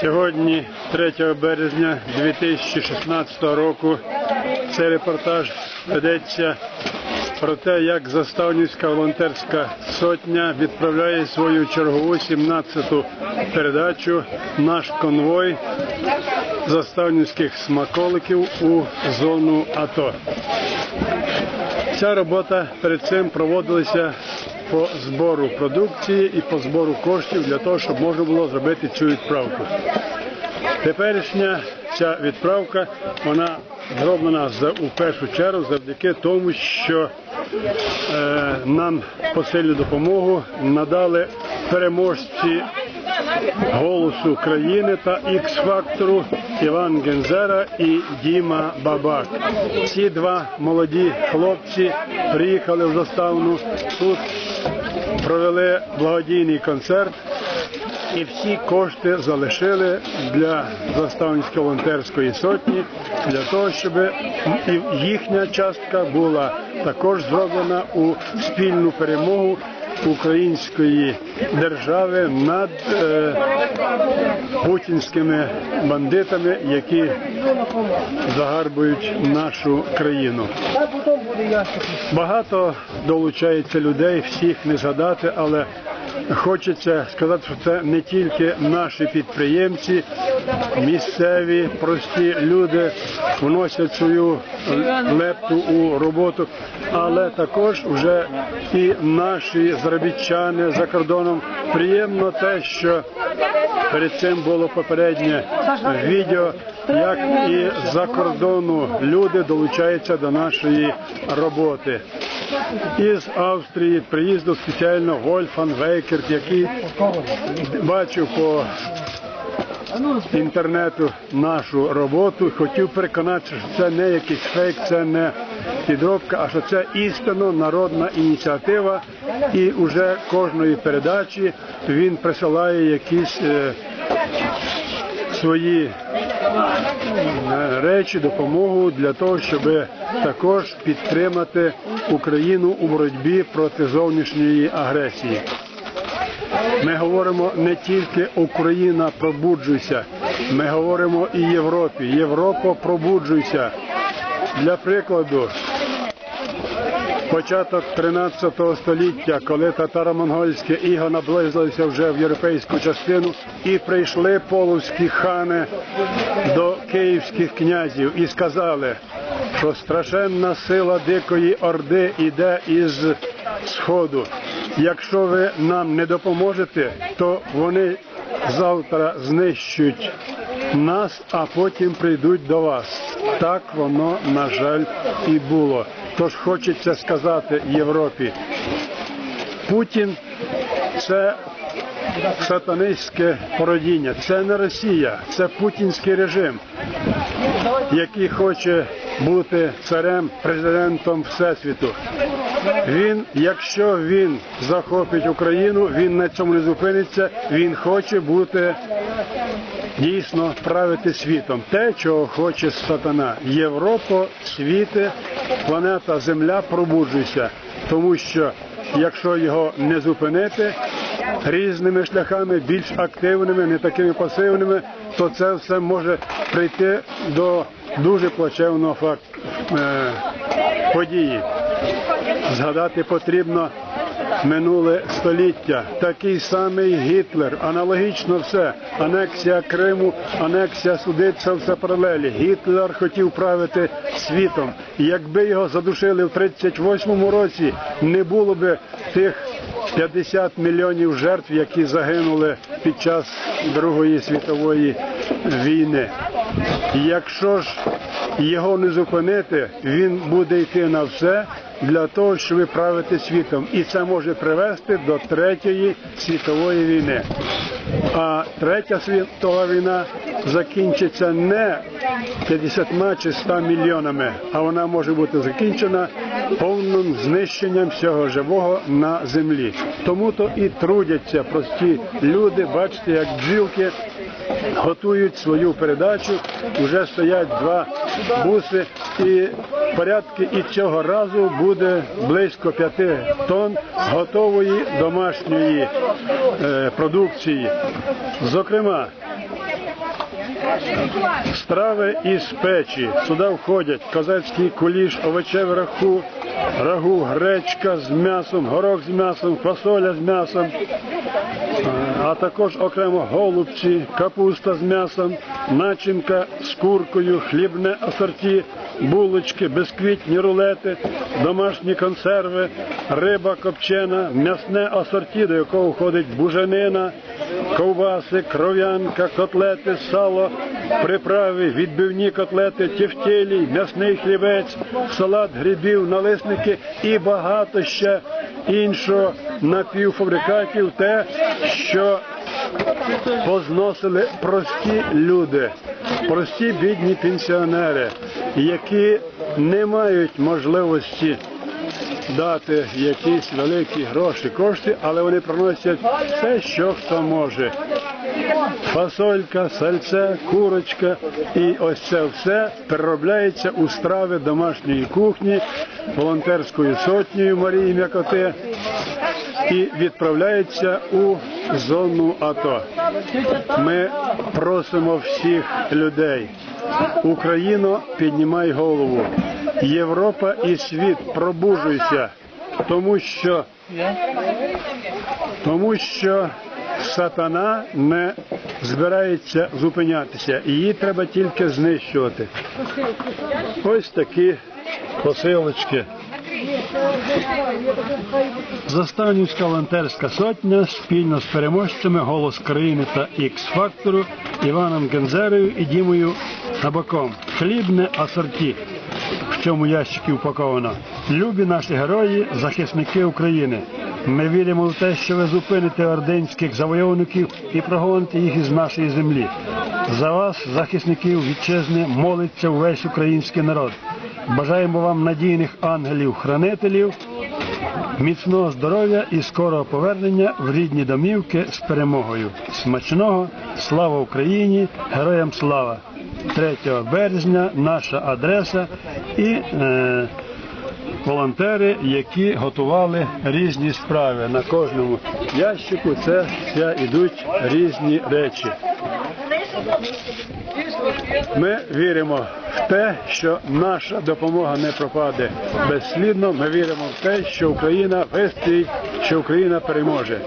Сьогодні, 3 березня 2016 року, цей репортаж ведеться про те, як Заставнівська волонтерська сотня відправляє свою чергову 17-ту передачу наш конвой заставнівських смаколиків у зону АТО. Ця робота перед цим проводилася по збору продукції і по збору коштів для того, щоб можна було зробити цю відправку. Теперішня ця відправка вона зроблена за у першу чергу завдяки тому, що е, нам посильну допомогу надали переможці голосу країни та Ікс-фактору Іван Гензера і Діма Бабак. Ці два молоді хлопці приїхали в заставну тут, провели благодійний концерт. І всі кошти залишили для заставницької волонтерської сотні для того, щоб їхня частка була також зроблена у спільну перемогу української держави над е, путінськими бандитами, які загарбують нашу країну. Багато долучається людей, всіх не згадати, але хочеться сказати, що це не тільки наші підприємці, місцеві прості люди вносять свою лепту у роботу, але також вже і наші заробітчани за кордоном. Приємно те, що перед цим було попереднє відео, як і за кордону люди долучаються до нашої роботи. Із Австрії приїздив спеціально Вольфан Вейкерт, який бачив по інтернету нашу роботу, хотів переконатися, що це не якийсь фейк, це не підробка, а що це істинно народна ініціатива. І вже кожної передачі він присилає якісь е, свої речі, допомогу для того, щоб також підтримати Україну у боротьбі проти зовнішньої агресії. Ми говоримо не тільки Україна пробуджуйся, ми говоримо і Європі. Європа пробуджуйся. Для прикладу, початок 13 століття, коли татаро-монгольське іго наблизилися вже в європейську частину, і прийшли половські хани до київських князів і сказали, що страшенна сила дикої орди іде із сходу. Якщо ви нам не допоможете, то вони завтра знищують нас, а потім прийдуть до вас. Так воно, на жаль, і було. Тож хочеться сказати Європі, Путін це сатанистське породіння, це не Росія, це путінський режим, який хоче бути царем, президентом Всесвіту. Він, якщо він захопить Україну, він на цьому не зупиниться. Він хоче бути дійсно правити світом. Те, чого хоче сатана. Європа, світи, планета Земля пробуджуйся, тому що якщо його не зупинити різними шляхами, більш активними, не такими пасивними, то це все може прийти до дуже плачевного факту е, події. Згадати потрібно минуле століття. Такий самий Гітлер, аналогічно все. Анексія Криму, анексія Суди, це все паралелі. Гітлер хотів правити світом. І якби його задушили в 38-му році, не було би тих 50 мільйонів жертв, які загинули під час Другої світової війни. Якщо ж його не зупинити, він буде йти на все для того, щоб правити світом, і це може привести до третьої світової війни. А третя світова війна закінчиться не 50 чи 100 мільйонами, а вона може бути закінчена повним знищенням всього живого на землі. Тому то і трудяться прості люди, бачите, як бджілки готують свою передачу. Уже стоять два буси, і порядки і цього разу буде близько п'яти тонн готової домашньої е, продукції. Зокрема, Страви із печі. Сюди входять козацький куліш, овочеве раху, рагу, гречка з м'ясом, горох з м'ясом, фасоля з м'ясом, а також окремо голубці, капуста з м'ясом, начинка з куркою, хлібне асорті, булочки, безквітні рулети, домашні консерви, риба копчена, м'ясне асорті, до якого входить буженина, ковбаси, кров'янка, котлети, сало, приправи, відбивні котлети, тівтєлі, м'ясний хлібець, салат грибів, налисники і багато ще іншого напівфабрикатів, те, що позносили прості люди, прості бідні пенсіонери, які не мають можливості дати якісь великі гроші, кошти, але вони приносять все, що хто може. Фасолька, сальце, курочка і ось це все переробляється у страви домашньої кухні волонтерською сотнею Марії М'якоти і відправляється у зону АТО. Ми просимо всіх людей. Україно, піднімай голову. Європа і світ, пробужуйся, тому що, тому що сатана не збирається зупинятися. Її треба тільки знищувати. Ось такі посилочки. Заставнівська волонтерська сотня спільно з переможцями Голос країни та Ікс-фактору Іваном Гензерею і Дімою Набаком. Хлібне асорті. В цьому ящику упаковано. Любі наші герої, захисники України. Ми віримо в те, що ви зупините орденських завойовників і прогоните їх із нашої землі. За вас, захисників вітчизни, молиться увесь український народ. Бажаємо вам надійних ангелів-хранителів, міцного здоров'я і скорого повернення в рідні домівки з перемогою. Смачного, слава Україні, героям слава! 3 березня наша адреса і е, волонтери, які готували різні справи. На кожному ящику це йдуть різні речі. Ми віримо в те, що наша допомога не пропаде безслідно. Ми віримо в те, що Україна вистоїть, що Україна переможе.